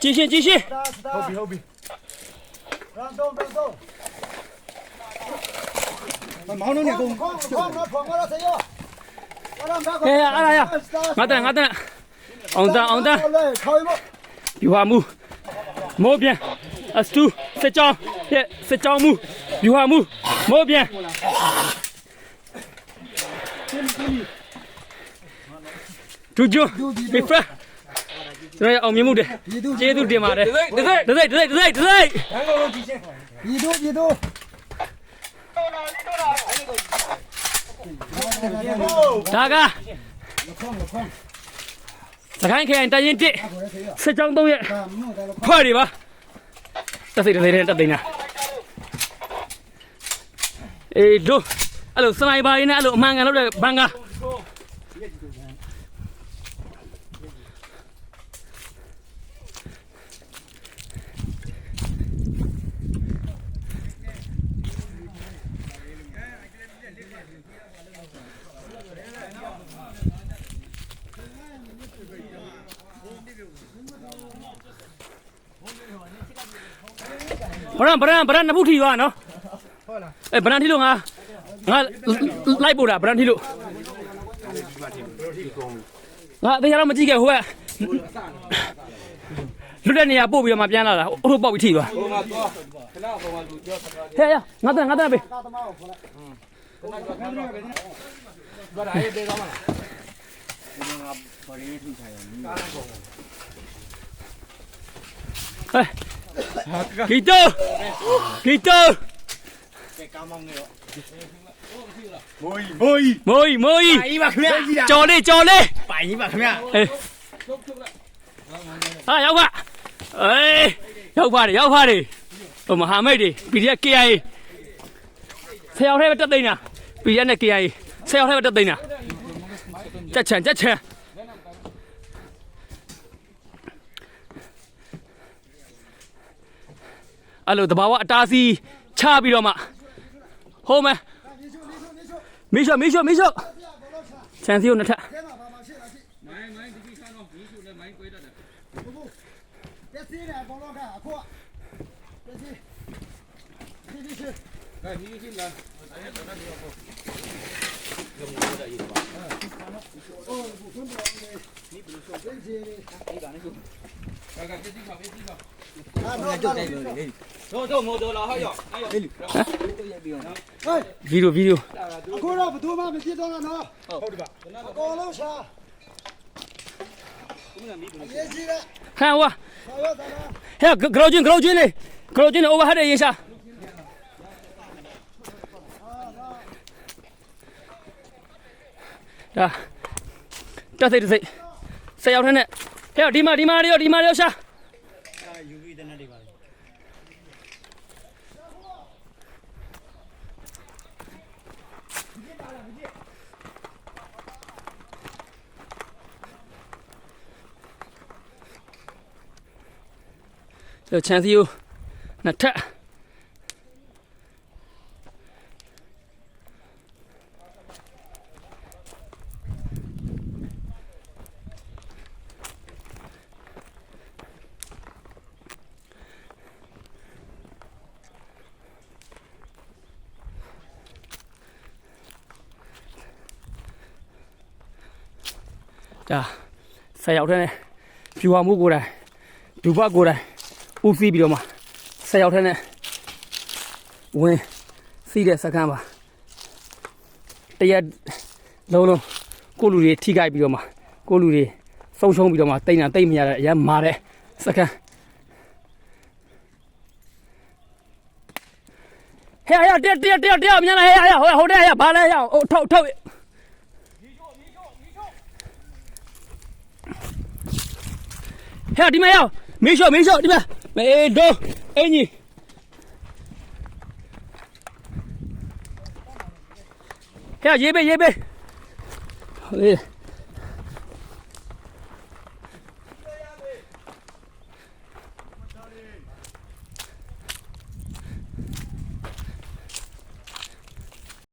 继续继续，后壁后壁，让动让动，毛龙两公，空空了跑过来谁哟？哎呀哎呀，俺等俺等，昂等昂等，比划木，毛边，阿苏十张，耶十张木，比划木，毛边。Tujuh, Mifra. ကျွန်တော်အောင်မြင်မှုတယ်ကျေးဇူးတင်ပါတယ်ဒစိဒစိဒစိဒစိဒစိဒီတို့ဒီတို့ဒါကစကိုင်းခရိုင်တရင်တစ်စစ်ကြောင်းသုံးရက်ဒါမြို့တယ်ဖွဲ့တွေပါတစိဒစိနဲ့တက်သိန်းတာအေးတို့အဲ့လိုစနိုက်ပါရင်းနဲ့အဲ့လိုအမှန်ကန်လုပ်တဲ့ဘန်ကာ ဗရန်ဗရန်ဗရန်နှစ်ဖူးထီသွားနော်ဟုတ်လားအဲဗရန်ထီလို့ငါငါလိုက်ပို့တာဗရန်ထီလို့ငါအသေးချာတော့မကြည့်ခဲ့ဟိုကလွတ်တဲ့နေရာပို့ပြီးတော့မှပြန်လာတာအုတ်ပေါက်ပြီးထီသွားဟိုမှာသွားခဏပေါ်မှာလူပြောဟဲ့ရငါတန်ငါတန်ပဲသာသမားကိုခေါ်လိုက်ဂီတိုဂီတိုမိုးမိုးမိုးမိုးအေးပါခင်ဗျာကြော်လေးကြော်လေးပိုင်ကြီးပါခင်ဗျာအေး ဟာရောက်ပါအေးရောက်ပါတယ်ရောက်ပါတယ်ဟိုမဟာမိတ်တွေ PDF KIA ဆယ်ယောက်ထဲပဲတက်သိန်းတာ PDF နဲ့ KIA ဆယ်ယောက်ထဲပဲတက်သိန်းတာတက်ချန်တက်ချန် အဲ့လိုတဘာဝအတားစီးချပြီးတော့မှဟိုးမယ်မီးရှို့မီးရှို့မီးရှို့ချန်စီကိုနှစ်ထပ်ကျဲမှာပါမရှိလားရှိမိုင်းမိုင်းဒီကိစ္စတော့ဒီဆိုလဲမိုင်းကွေးတတ်တယ်ဘုဘတက်စီးတယ်ဘောလုံးကအခုတက်စီးဒီဒီရှိ ဗီဒီယိုဗီဒီယိုအခုတော့ဘယ်သူမှမပြစ်တော့လားနော်ဟုတ်တယ်ပါအကုန်လုံးရှာရေးစီရဟန်ဝါဆောရတာလားဟဲ့ဂရောချင်းဂရောချင်းလေဂရောချင်းလေ overhead ရေးရှာ ဒါတက်စိတ်တက်စိတ်ဆယ်ယောက်ထဲနဲ့ဟဲ့ဒီမှာဒီမှာရောဒီမှာရောရှာကျော်ချန်စီယိုနှစ်ထပ် ဒါဆယ်ယောက်ထဲနဲ့ဖြူအောင်မှုကိုယ်တိုင်ဒူဘကိုယ်တိုင်ဦးစီးပြီးတော့မှဆက်ရောက်တဲ့နဲ့ဝင်စီးတဲ့စကမ်းပါတရက်လုံးလုံးကိုလူတွေထိခိုက်ပြီးတော့မှကိုလူတွေဆုံးရှုံးပြီးတော့မှတိတ်နာတိတ်မရတဲ့အရင်မာတဲ့စကမ်းဟဲ့ဟဲ့တက်တက်တက်တက်မြန်လာဟဲ့ဟဲ့ဟိုဟိုတဲ့ဟဲ့ဘာလဲဟဲ့ဟိုထုတ်ထုတ် ဟဲ့ဒီမှာရောက်မေးလျှော့မေးလျှော့ဒီမှာမေးဒိုအင်ကြီးဟဲ့ရေးပေးရေးပေးဟေး